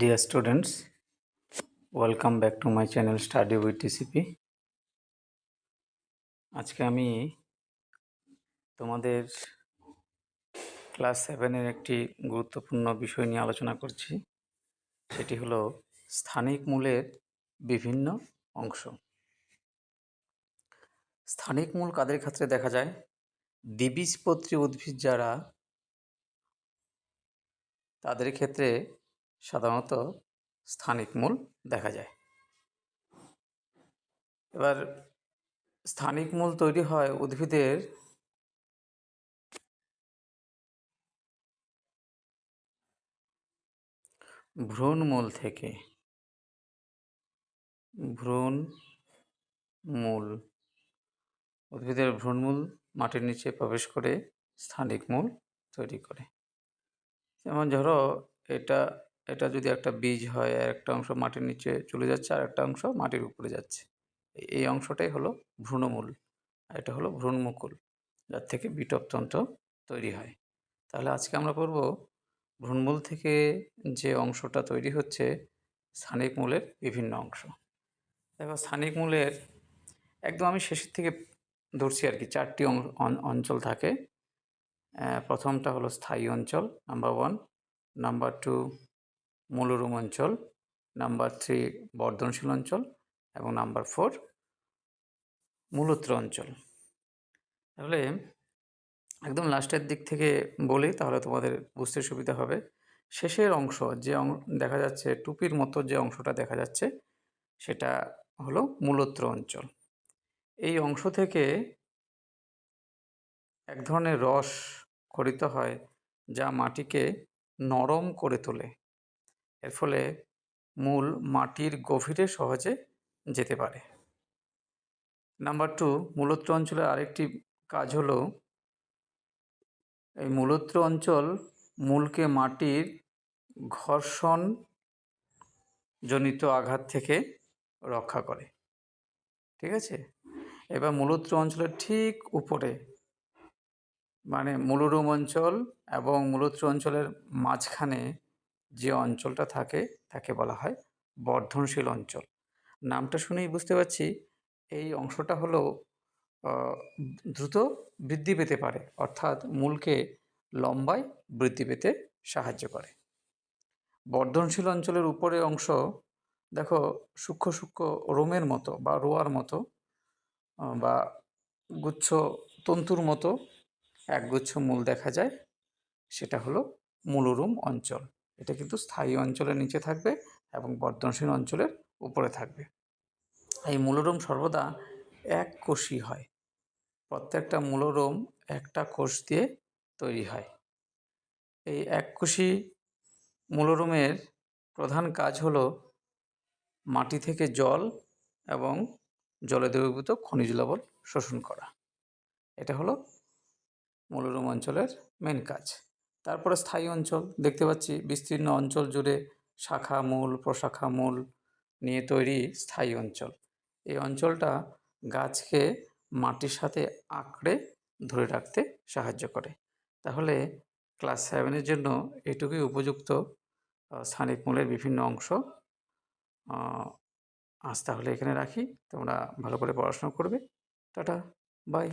Dear students, welcome back to my channel Study with TCP. আজকে আমি তোমাদের class সেভেনের একটি গুরুত্বপূর্ণ বিষয় নিয়ে আলোচনা করছি। সেটি হলো স্থানিক মূলের বিভিন্ন অংশ। স্থানিক মূল কাদের ক্ষেত্রে দেখা যায়? দ্বিবীজপত্রী উদ্ভিদ যারা তাদের ক্ষেত্রে সাধারণত স্থানিক মূল দেখা যায়। এবার স্থানিক মূল তৈরি হয় উদ্ভিদের ভ্রূণমূল থেকে। ভ্রূণ মূল। উদ্ভিদের ভ্রূণমূল মাটির নিচে প্রবেশ করে স্থানিক মূল তৈরি করে। যেমন ধরো এটা এটা যদি একটা বীজ হয়, আর একটা অংশ মাটির নিচে চলে যাচ্ছে, আর একটা অংশ মাটির উপরে যাচ্ছে। এই- অংশটাই হলো ভ্রূণমূল, আর এটা হলো ভ্রূণমুকুল, যার থেকে বিটপতন্ত্র তৈরি হয়। তাহলে আজকে আমরা পড়ব ভ্রূণমূল থেকে যে অংশটা তৈরি হচ্ছে, স্থানিক মূলের বিভিন্ন অংশ। দেখো, স্থানিক মূলের একদম আমি শেষের থেকে ধরছি আর কি, চারটি অঞ্চল থাকে। প্রথমটা হলো স্থায়ী অঞ্চল, নাম্বার ওয়ান। নাম্বার টু মূলরুম অঞ্চল নাম্বার থ্রি বর্ধনশীল অঞ্চল এবং নাম্বার ফোর মূলত্র অঞ্চল তাহলে একদম লাস্টের দিক থেকে বলি, তাহলে তোমাদের বুঝতে সুবিধা হবে। শেষের অংশ যে দেখা যাচ্ছে টুপির মতো যে অংশটা দেখা যাচ্ছে, সেটা হলো মূলত্র অঞ্চল এই অংশ থেকে এক ধরনের রস খরিত হয়, যা মাটিকে নরম করে তোলে। এর ফলে মূল মাটির গভীরে সহজে যেতে পারে। নাম্বার টু মূলত্র অঞ্চলের আরেকটি কাজ হলো, এই মূলত্র অঞ্চল মূলকে মাটির ঘর্ষণ জনিত আঘাত থেকে রক্ষা করে। ঠিক আছে? এবার মূলত্র অঞ্চলের ঠিক উপরে মানে মূলরুম অঞ্চল এবং মূলত্র অঞ্চলের মাঝখানে যে অঞ্চলটা থাকে, তাকে বলা হয় বর্ধনশীল অঞ্চল। নামটা শুনেই বুঝতে পারছি এই অংশটা হলো দ্রুত বৃদ্ধি পেতে পারে, অর্থাৎ মূলকে লম্বায় বৃদ্ধি পেতে সাহায্য করে। বর্ধনশীল অঞ্চলের উপরে অংশ, দেখো, সূক্ষ্ম সূক্ষ্ম রোমের মতো বা রোয়ার মতো বা গুচ্ছ তন্তুর মতো, একগুচ্ছ মূল দেখা যায়, সেটা হলো মূলরুম অঞ্চল। এটা কিন্তু স্থায়ী অঞ্চলের নিচে থাকবে এবং বর্ধনশীল অঞ্চলের উপরে থাকবে। এই মূলরোম সর্বদা এক কোষী হয়। প্রত্যেকটা মূলরোম একটা কোষ দিয়ে তৈরি হয়। এই এক কোষী মূলরোমের প্রধান কাজ হল মাটি থেকে জল এবং জলে দ্রবীভূত খনিজ লবণ শোষণ করা। এটা হলো মূলরোম অঞ্চলের মেন কাজ। তারপরে স্থায়ী অঞ্চল। দেখতে পাচ্ছি বিস্তীর্ণ অঞ্চল জুড়ে শাখা মূল, প্রশাখা মূল নিয়ে তৈরি স্থায়ী অঞ্চল। এই অঞ্চলটা গাছকে মাটির সাথে আঁকড়ে ধরে রাখতে সাহায্য করে। তাহলে ক্লাস সেভেনের জন্য এটুকুই উপযুক্ত স্থানিক মূলের বিভিন্ন অংশ। আজ তাহলে এখানে রাখি। তোমরা ভালো করে পড়াশোনা করবে। Tata, bye.